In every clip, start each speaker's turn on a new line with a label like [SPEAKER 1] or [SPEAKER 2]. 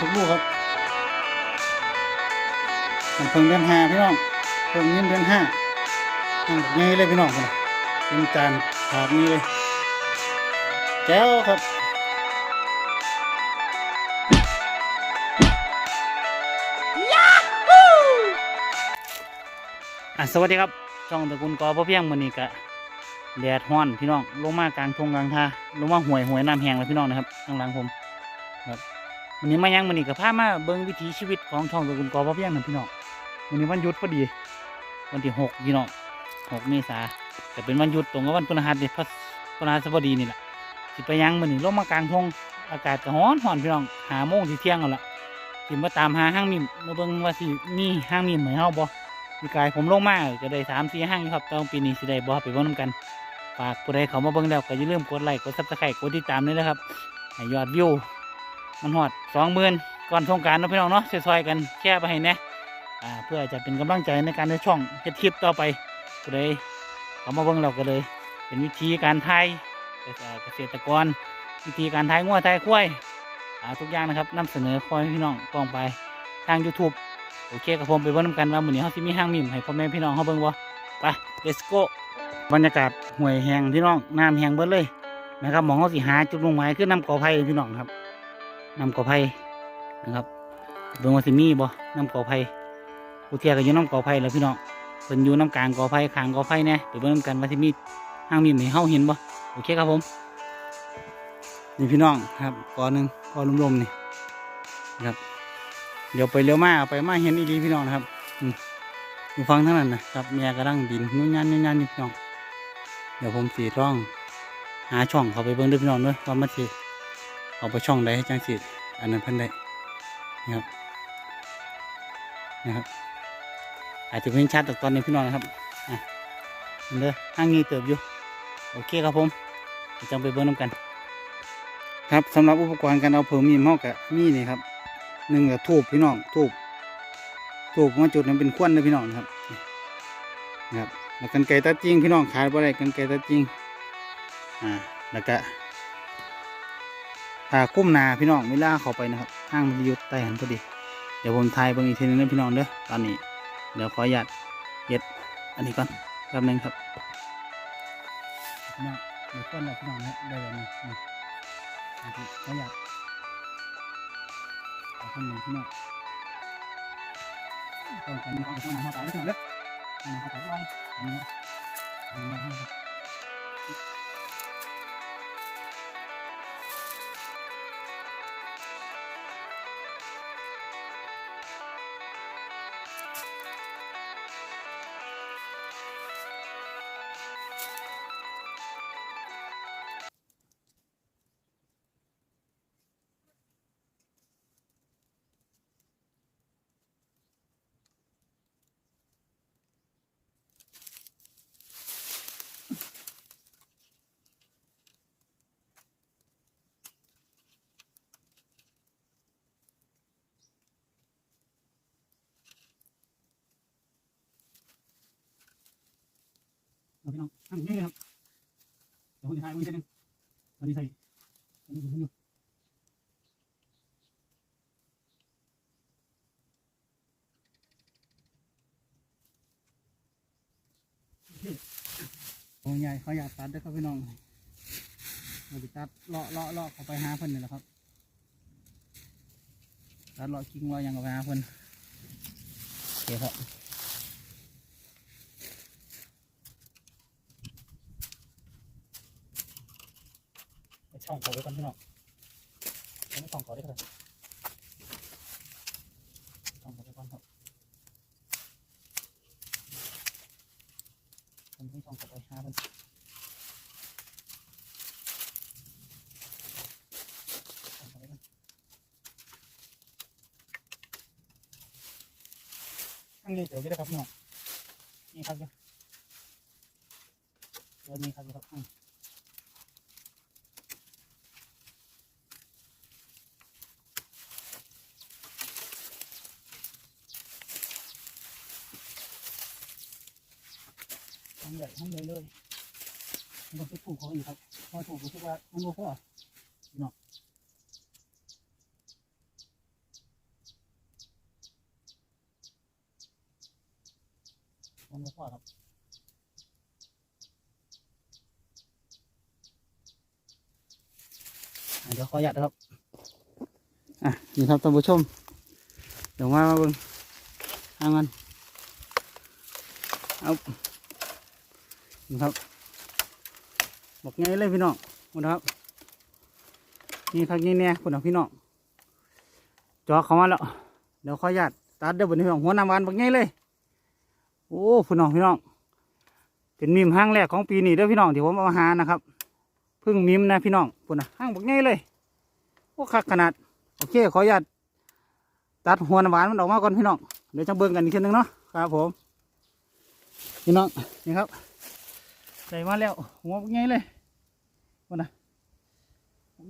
[SPEAKER 1] ทุกลูกครับมันเพิ่งเดือนห้าพี่น้องเพิ่งเงินเดือนห้าอะนี่เลยพี่น้องคนน่ะเป็นจานถาดนี้เลยแก้วครับอะสวัสดีครับช่องตระกูลกอพ่อเพียงมือนี้กะแดดฮ้อนพี่น้องลงมากลางทงกลางทาลงมาห่วยห่วยน้ำแห้งเลยพี่น้องนะครับข้างหลังผมครับ วันนี้มายังมือนี้กับพามาเบิ่งวิถีชีวิตของช่องตะกูลกอพ่อเพียงนะพี่น้องวันนี้วันหยุดพอดี วันที่หกพี่น้องหกเมษาแต่เป็นวันหยุดตรงกับวันพฤหัสเนี่ยพระพฤหัสบดีนี่แหละสิไปยังมือนี้ลงมากลางทงอากาศก็ร้อนร้อนพี่น้องหาโมงที่เที่ยงแล้วล่ะสิมาตามหาห้างมิมมาเบิ่งว่าสิมีห้างมิมไหมเฮาบ่ปีกายผมลงมาก็ได้สามสี่ห้างครับแตองปีนี้สิได้บ่ไปบ่นำกันฝากผู้ใดเขามาเบิ่งแล้วก็อย่าลืมกดไลค์กดซับสไครต์กดติดตามด้วยนะครับให้ยอดวิว มันฮอดสองหมื่นก่อนสงการนาะพี่น้องเนาะซอยๆกันแชร์ไปให้แนะเพื่อจะเป็นกำลังใจในการในช่องเฮ็ดคลิปต่อไปผู้ใดเขามาเบิ่งแล้วก็เลย เป็นวิธีการไทยเกษตรกร วิธีการไทยงัวไทยควยทุกอย่างนะครับนำเสนอคอยพี่น้องกองไปทาง YouTube โอเคกับผมไปเบิ่งนำกันว่ามื้อนี้เฮาสิมีห้างมิมให้พ่อแม่พี่น้องเฮาเบิ่งบ่ไป let's go บรรยากาศห้วยแหงพี่น้องน้ำแหงเบิดเลยนะครับหมองเฮาสิหาจุดลงหมายคือน้ำกอไผ่พี่น้องครับ น้ำกอไผ่นะครับเบิ่งว่าสิมีบ่น้ำกอไผ่ผู้เทียวก็อยู่น้ำกอไผ่แล้วพี่น้องเพิ่นอยู่น้ำกลางกอไผ่ขางกอไผ่แน่ไปเบิ่งกันว่าสิมีห้างมิมให้เฮาเห็นบ่โอเคครับผมนี่พี่น้องครับกอหนึ่งกอลมๆนี่ครับ เดี๋ยวไปเร็วมากไปมาเห็นอีดีพี่น้องนะครับอยู่ฟังทั้งนั้นนะครับเมียกำลังดินนุ่นยันนุ่นยันนี่พี่น้องเดี๋ยวผมสีร่อง หาช่องเขาไปเบิ่งด้วยพี่น้องด้วยว่ามันสิ เอาไปช่องใดให้จังสิอันนั้นเพิ่นได้นะครับนะครับ อาจจะเป็นชัดแต่ตอนนี้พี่น้องนะครับอะเด้อห้างงี้เติบอยู่โอเคครับผมจังไปเบิ่งน้ำกัน ครับสำหรับอุปกรณ์การเอาเพิ่มมีหม้อกะมีนี่ครับหนึ่งก็ทูบพี่น้องทูบทูบมาจุดนั้นเป็นควันนะพี่น้องนะครับนะครับแล้วกันไก่ตาจริงพี่น้องขายบ่ได้กันไก่ตาจริงอ่าแล้วก็ ผ่าคุ้มนาพี่น้องเวลาเข้าไปนะครับห้างมันจะอยุดใต้หันพอดี เดี๋ยวผมถ่ายบิ่งอีกทีนึงนะพี่น้องเด้อตอนนี้ เดี๋ยวขออนุญาตเย็ดอันนี้ก่อนแป๊บหนึงครับพี่น้องเดี๋ยวก้อนแล้วพี่น้องนะได้แล้วนี่นี่นี่ขออนุญาตขอบคุณหนึ่งที่นี่ตรงกันของคนมาตายไม่ถูกเลยมาตายไว้อันนี้อันนี้ พี่น้องอันนี้เลยครับเดี๋ยวผมจะถ่ายมือนิดนึงตอนนี้ใส่ตอนนี้ผมอยู่โอ้ยใหญ่เขาอยากตัดด้วยครับพี่น้องเราไปตัดเลาะเลาะเลาะเขาไปหาเพิ่นนี่แหละครับ ตัดเลาะกิ้งเลาะยังเขาไปหาเพิ่นโอเคครับ ส่องเขาไว้ก่อนพี่น้องไม่ช่องเขาด้ครับช่องเขาไว้ก่อนครับผมต้องช่องเขาไปหามันอันนี้เดี๋ยวจะได้ครับพี่น้องนี่ครับเดี๋ยวนี้ครับเดี๋ยวครับ ใหญ่ทั้งเลยเลยมันก็ถูกเขาอยู่ครับพอถูกก็คิดว่ามันก็พอเนาะมันก็พอครับเดี๋ยวขอหยัดครับ อะ นี่ครับท่านผู้ชม เดี๋ยวมาบิ้งเอาเงินเอา นี่ครับบอกไงเลยพี่น้องคุณครับนี่ครับนี่เนี่ยคุณพี่น้องจอเขามาแล้วเดี๋ยวขออนุญาตตัดเดี๋ยวบนพี่น้องหัวน้ำวานบอกไงเลย โอ้พี่น้องพี่น้องเป็นมีมห้างแรกของปีนี้เด้อพี่น้องที่ผมเอามาหานะครับเพึ่งมีมนะพี่น้องคุณนะห้างบอกไงเลยโอ้คักขนาดโอเคขออนุญาตตัดหัวน้ำวานมันออกมาก่อนพี่น้องเดี๋ยวจะเบิ่งกันอีกทีนึงเนาะครับผมพี่น้องนี่ครับ ใส่มาแล้ว หัวไงเลยวันน่ะ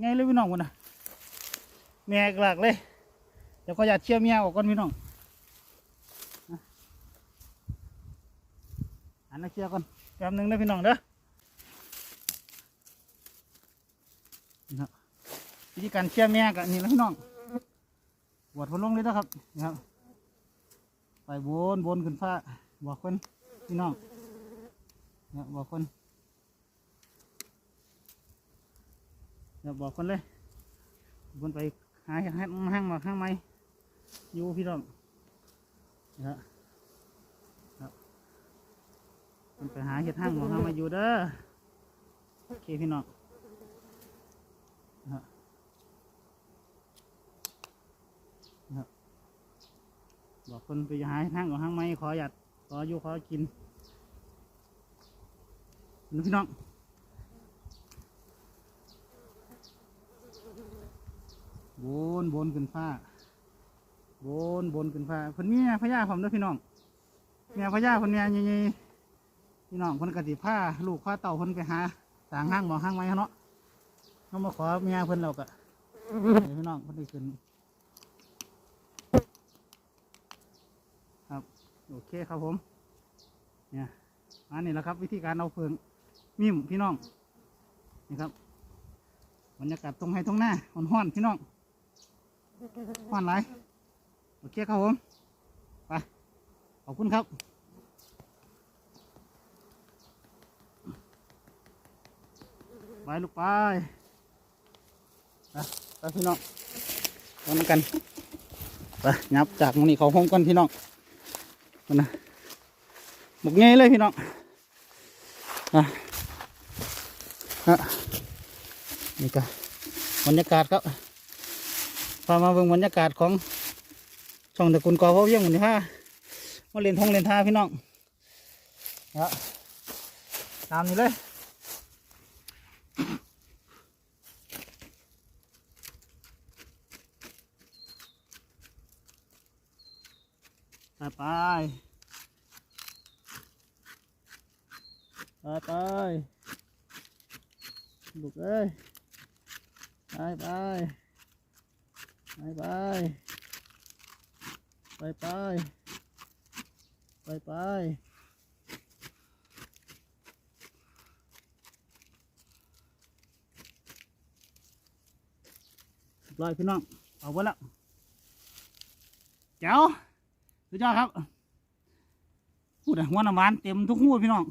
[SPEAKER 1] ไงเลยพี่น้องวันน่ะแม่กลากเลยเดี๋ยวขออนุญาตเชี่ยเมียออกก่อนพี่น้องอันนั้นเชี่ยก่อนแป๊บหนึงนะพี่น้องเด้อวิธีการเชี่ยแม่กับนี่แหละพี่น้องบวชพนลงเลยนะครับนี่ครับไปบนบนขึ้นฟ้าบอกคนพี่น้อง นี่ยบอกคนเนี่ยบอกคนเลยบนไปหาห้างห้างมาห้างไหมอยู่พี่น้องนะครับครันไปหาเห็ดห้างมาห้างมาอยู่เด้อโอเคพี่น้องบอกคนไปหาห้างกับห้างไหมขอหยัดขออยู่ขอกิน นี่พี่น้องบนบนขึ้นฟ้าบนบนขึ้นฟ้าเพิ่นมีแม่พญาผมด้วยพี่น้องแม่พญาเพิ่นแม่ใหญ่ๆพี่น้องเพิ่นกติผ้าลูกผ้าเต่าเพิ่นไปหาสางห้างบ่ห้างไม้เขาเนาะเขามาขอเมียเพิ่นเราก็พี่น้องเพิ่นได้ขึ้นโอเคครับผม เนี่ยอันนี้แหละครับ วิธีการเอาเฟือง มิมพี่น้องนี่ครับบรรยากาศตรงให้ตรงหน้าห้อนๆพี่น้องห้อนไรโอเคครับผมไปขอบคุณครับไปลูกไปไปไปพี่น้องไปนกันไปยับจากตรงนี้เขาห้องก่อนพี่น้องมันนะหมกเงยเลยพี่น้องอะ ฮะนี่ก็บรรยากาศครับพามาเบิ่งบรรยากาศของช่องตะกูลกอเขาเยี่ยงเหมือนที่ห้ามาเล่นทงเล่นท่าพี่น้องนะตามนี้เลยไปไปไปไป ลูกเอ้ยไปไปไปไปไปไปไปไปเรียบร้อยพี่น้องเอาไว้แล้วเจ้าสุดยอดครับพูดอะหัวน้ำหวานเต็มทุกหัวพี่น้อง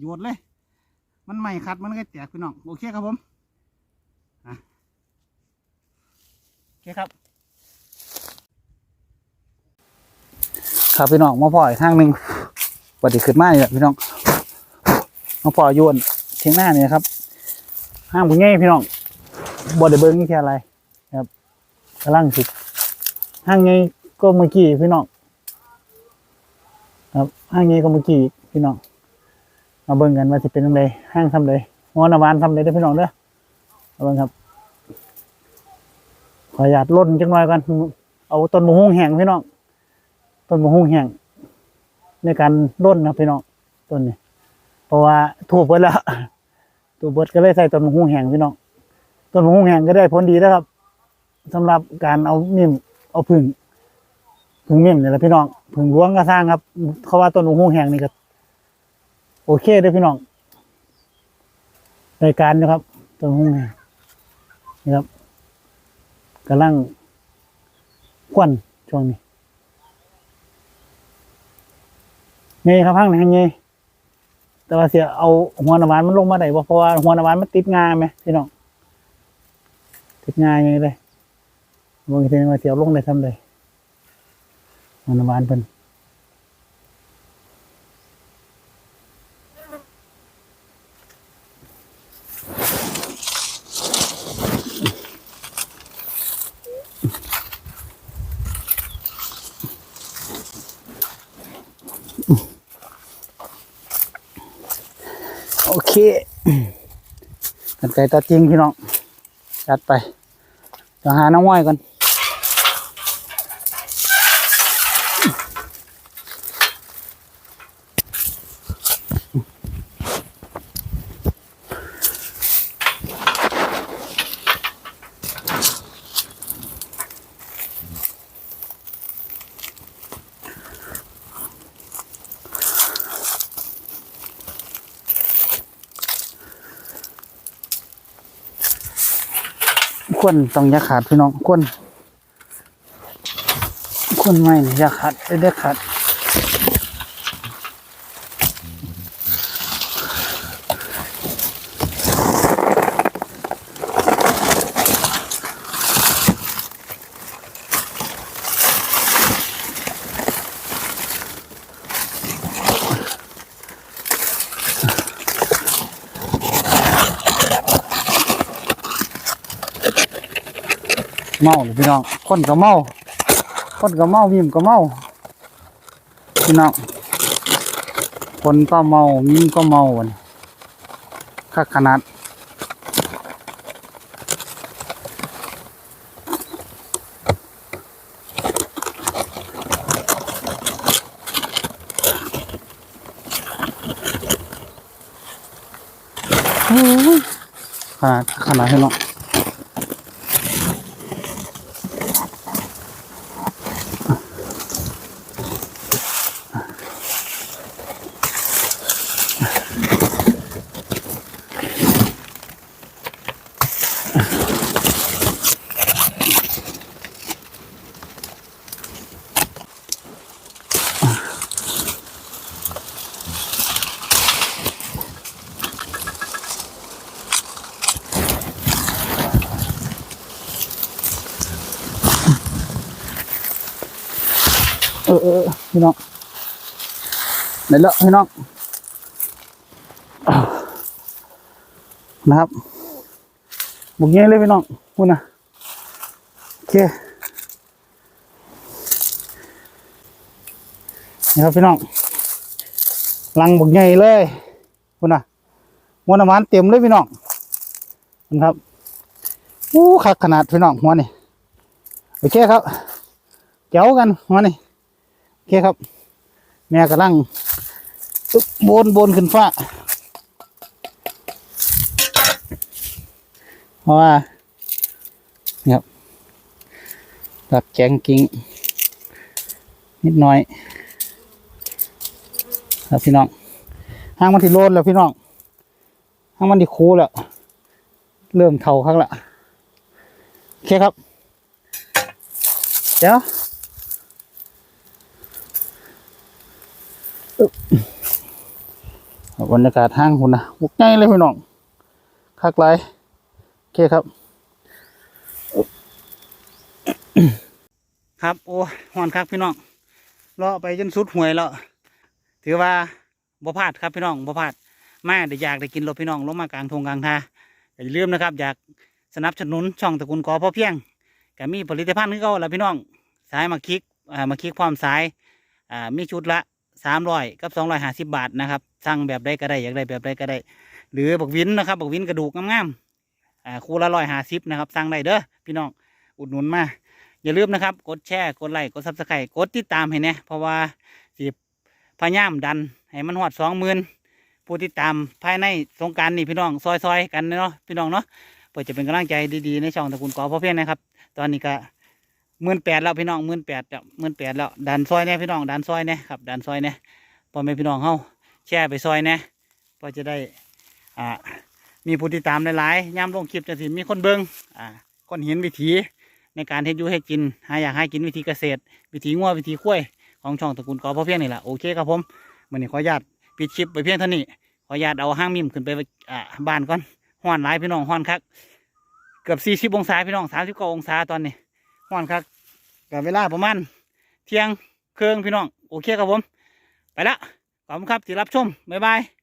[SPEAKER 1] โยดเลย มันใหม่ขัดมันก็แตกพี่น้องโอเคครับผมโอเคครับ ครับพี่น้องมาพ่ออีกทางหนึ่งปฏิขึ้นมาเนี่ยพี่น้องมาพ่อโยวนเทียงหน้าเนี่ยครับห้างบุญง่ายพี่น้องบอดเบิ้งนี่ค่ออะไรครับกำลังสิห้างไงก็เมื่อกี้พี่น้องครับห้างนี้ก็เมื่อกี้พี่น้อง มาเบิ่งกันว่าจะเป็นยังไงห้างทำเลยงอนวานทำเลยเด้อพี่น้องเด้อมาเบิ่งครับ ขออนุญาตล่นจังหน่อยกัน เอาต้นมะฮุ่งแห้งพี่น้อง ต้นมะฮุ่งแห้งในการล่นนะพี่น้องต้นนี้ เพราะว่าถูกเบิดแล้วถูกเบิดก็เลยใส่ต้นมะฮุ่งแห้งพี่น้อง ต้นมะฮุ่งแห้งก็ได้ผลดีนะครับสำหรับการเอานิ่มเอาพึ่งพึ่งเมี่ยมเนี่ยแหละพี่น้องพึ่งหลวงก็สร้างครับ เขาว่าต้นหูแห้งนี่ก็ โอเคเด้อพี่น้องรายการนะครับต้นหูแห้งนี่ครับกำลังควันช่วงนี้ไงครับพังไหนไงแต่ว่าเสียเอาหัวน้ำหวานมันลงมาได้บ่เพราะว่าหัวน้ำหวานมันติดงาไหมพี่น้องติดงาอย่างเลยบางทีมาเสียลงได้ทำเลยหัวน้ำหวานเพิ่น โอเคกันไก่ตัวจริงพี่น้องจัดไปเดี๋ยวหาน้องว้อยก่อน ควรต้องอย่าขาดพี่น้องควรควรไม่นี่อย่าขาดได้ได้ขาด เมาเลยพี่น้อง คนก็เมา คนก็เมามิมก็เมา พี่น้อง คนก็เมามิมก็เมาวันคักขนาดโอ้ยขนาดขนาดพี่น้อง เออเออพี่น้องไหนละพี่น้องนะครับบุกเงี้ยเลยพี่น้องพูดนะโอเคนี่ครับพี่น้องลังบุกเงี้ยเลยพูดนะหัวน้ำมันเต็มเลยพี่น้องนะครับอู้คักขนาดพี่น้องหัวนี่โอเคครับเจ้ากันหัวนี่ เคครับ แม่กำลังบโบนโบนขึ้นฟ้า เพราะว่าเนี่ยครับตักแกงกิ้งนิดหน่อย ครับพี่น้องห้างมันที่โลนแล้วพี่น้องห้างมันที่คูแล้ว เริ่มเท่าครั้งละโอเคครับ เดี๋ยว บรรยากาศห้างคุณนะบุกง่ายเลยพี่น้องคักไรโอเคครับ ครับโอ้หอนคักพี่น้องเลาะไปจนสุดหวยแล้วถือว่าบ่พลาดครับพี่น้องบ่พลาดมาเดี๋ยวอยากได้กินรถพี่น้องลงมากลางทงกลางทาอย่าลืมนะครับ อยากสนับสนุนช่องตระกูลกอพ่อเพียงก็มีผลิตภัณฑ์นึกเอาละพี่น้องสายมาคลิกมาคลิกพร้อมสายมีชุดละ สามร้อยกับสองร้อยห้าสิบบาทนะครับสั่งแบบใดก็ได้อยากได้แบบใดก็ได้ หรือบักวินนะครับบักวินกระดูกงามๆอ่าคู่ละร้อยห้าสิบนะครับสั่งได้เด้อพี่น้องอุดหนุนมา อย่าลืมนะครับ กดแชร์กดไลค์กดซับสไครต์กดติดตามให้แน่เพราะว่าสิพยายามดันให้มันหอดสองหมื่นผู้ติดตามภายในสงการนี่พี่น้องซอยๆกันเนาะพี่น้องเนาะเพื่อจะเป็นกำลังใจดีๆในช่องตะกูลกอพ่อเพียงนะครับ ตอนนี้ก็ หมื่นแปดแล้วพี่น้องหมื่นแปดแล้วหมื่นแปดแล้วดันซอยเนี่ยพี่น้องดันซอยเนี่ยครับดันซอยเนี่ยพอแม่พี่น้องเฮาแชร์ไปซอยเนี่ยพอจะได้อ่ามีผู้ติดตามหลายๆย่ำลงคลิปจะสิมีคนเบิงอ่าคนเห็นวิถีในการเฮ็ดยูให้กินหาอยากให้กินวิธีเกษตร วิธีงัววิธีข้วยของช่องตระกูลกอพ่อเพียงนี่แหละโอเคครับผมมื้อนี้ขออนุญาตปิดคลิปไปเพียงเท่านี้ขออนุญาตเอาห้างมิมขึ้นไปอ่าบ้านก่อนฮ้อนหลายพี่น้องฮ้อนคักเกือบ40องศาพี่น้อง39องศาตอนนี้ ฮ้อนครับกับเวลาประมาณเที่ยงเครื่องพี่น้อง โอเคครับผม ไปละขอบคุณครับที่รับชม บ๊ายบาย